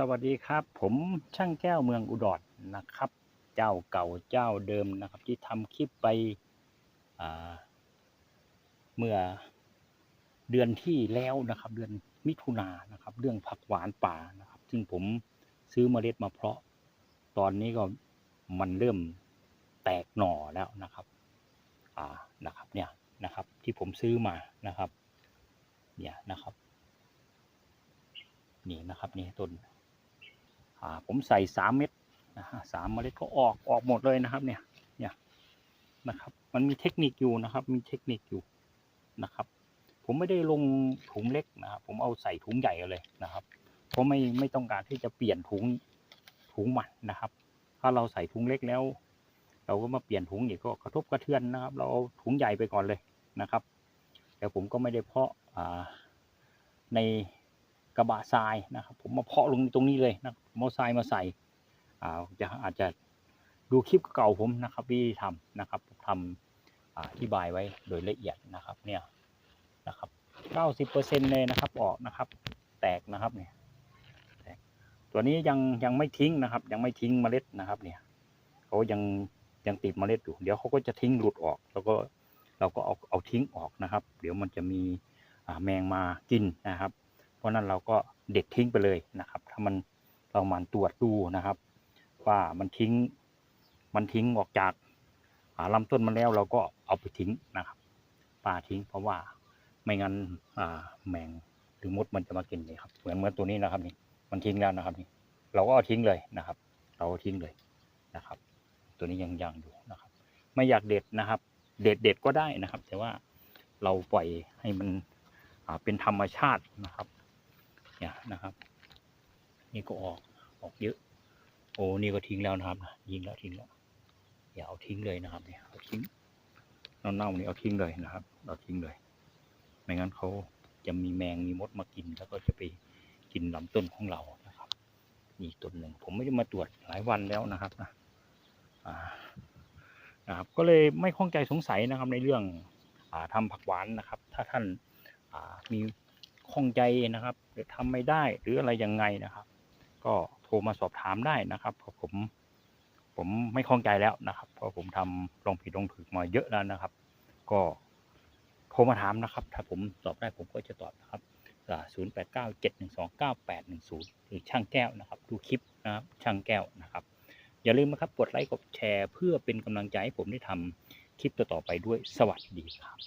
สวัสดีครับ ผมช่างแก้วเมืองอุดรนะครับ เจ้าเก่าเจ้าเดิมนะครับ ที่ทำคลิปไปเมื่อเดือนที่แล้วนะครับ เดือนมิถุนายนนะครับ เรื่องผักหวานป่านะครับ ซึ่งผมซื้อเมล็ดมาเพาะ ตอนนี้ก็มันเริ่มแตกหน่อแล้วนะครับ อ่านะครับเนี่ยนะครับ ที่ผมซื้อมานะครับ เนี่ยนะครับนี่นะครับนี่ต้น ผมใส่สามเม็ดนะฮะสามเมล็ดก็ออกออกหมดเลยนะครับ เนี่ยเนี่ยนะครับ มันมีเทคนิคอยู่นะครับ มีเทคนิคอยู่นะครับ ผมไม่ได้ลงถุงเล็กนะครับผมเอาใส่ถุงใหญ่เลยนะครับ เพราะไม่ไม่ต้องการที่จะเปลี่ยนถุงถุงใหม่นะครับ ถ้าเราใส่ถุงเล็กแล้ว เราก็มาเปลี่ยนถุงอีกก็กระทบกระเทือนนะครับ เราเอาถุงใหญ่ไปก่อนเลยนะครับแต่ผมก็ไม่ได้เพาะใน กระบะทรายนะครับ ผมมาเพาะลงตรงนี้เลยนะมอทรายมาใส่อ่าจะอาจจะดูคลิปเก่าผมนะครับวิธีทำนะครับทำอธิบายไว้โดยละเอียดนะครับเนี่ยนะครับเก้าสิบเปอร์เซ็นเลยนะครับออกนะครับ แตกนะครับเนี่ยแตกตัวนี้ยังยังไม่ทิ้งนะครับ ยังไม่ทิ้งเมล็ดนะครับเนี่ยเขายังยังติดเมล็ดอยู่เดี๋ยวเขาก็จะทิ้งหลุดออก แล้วก็เราก็เอาเอาทิ้งออกนะครับ เดี๋ยวมันจะมีแมงมากินนะครับ เพราะนั้นเราก็เด็ดทิ้งไปเลยนะครับ ถ้ามันเรามันตรวจดูนะครับ ว่ามันทิ้งมันทิ้งออกจากอ่าลำต้นมันแล้วเราก็เอาไปทิ้งนะครับป่าทิ้งเพราะว่าไม่งั้นแมงหรือมดมันจะมากินเลยครับเหมือนเหมือนตัวนี้นะครับนี่มันทิ้งแล้วนะครับนี่เราก็เอาทิ้งเลยนะครับ เราก็ทิ้งเลยนะครับ ตัวนี้ยังยังอยู่นะครับ ไม่อยากเด็ดนะครับ เด็ดเด็ดก็ได้นะครับ แต่ว่าเราปล่อยให้มันเป็นธรรมชาตินะครับ เนี่ยนะครับ นี่ก็ออกออกเยอะ โอ้นี่ก็ทิ้งแล้วนะครับนะยิงแล้วทิ้งแล้วอย่าเอาทิ้งเลยนะครับเนี่ยเอาทิ้งเน่าๆนี่เอาทิ้งเลยนะครับ เราทิ้งเลย ไม่งั้นเขาจะมีแมงมีมดมากิน แล้วก็จะไปกินลำต้นของเรานะครับนี่ต้นหนึ่งผมไม่ได้มาตรวจหลายวันแล้วนะครับนะนะครับ ก็เลยไม่ข้องใจสงสัยนะครับในเรื่องอ่าทำผักหวานนะครับ ถ้าท่านมี ข้องใจนะครับ หรือทำไม่ได้หรืออะไรยังไงนะครับ ก็โทรมาสอบถามได้นะครับเพราะผม ผมไม่คล่องใจแล้วนะครับเพราะผมทำลองผิดลองถูกมาเยอะแล้วนะครับ ก็โทรมาถามนะครับ ถ้าผมตอบได้ผมก็จะตอบนะครับศูนย์แปดเก้าเจ็ดหนึ่งสองเก้าแปดหนึ่งศูนย์หรือช่างแก้วนะครับ ดูคลิปนะครับช่างแก้วนะครับ อย่าลืมนะครับกดไลค์กดแชร์ เพื่อเป็นกำลังใจให้ผมได้ทำคลิปต่อๆไปด้วยสวัสดีครับ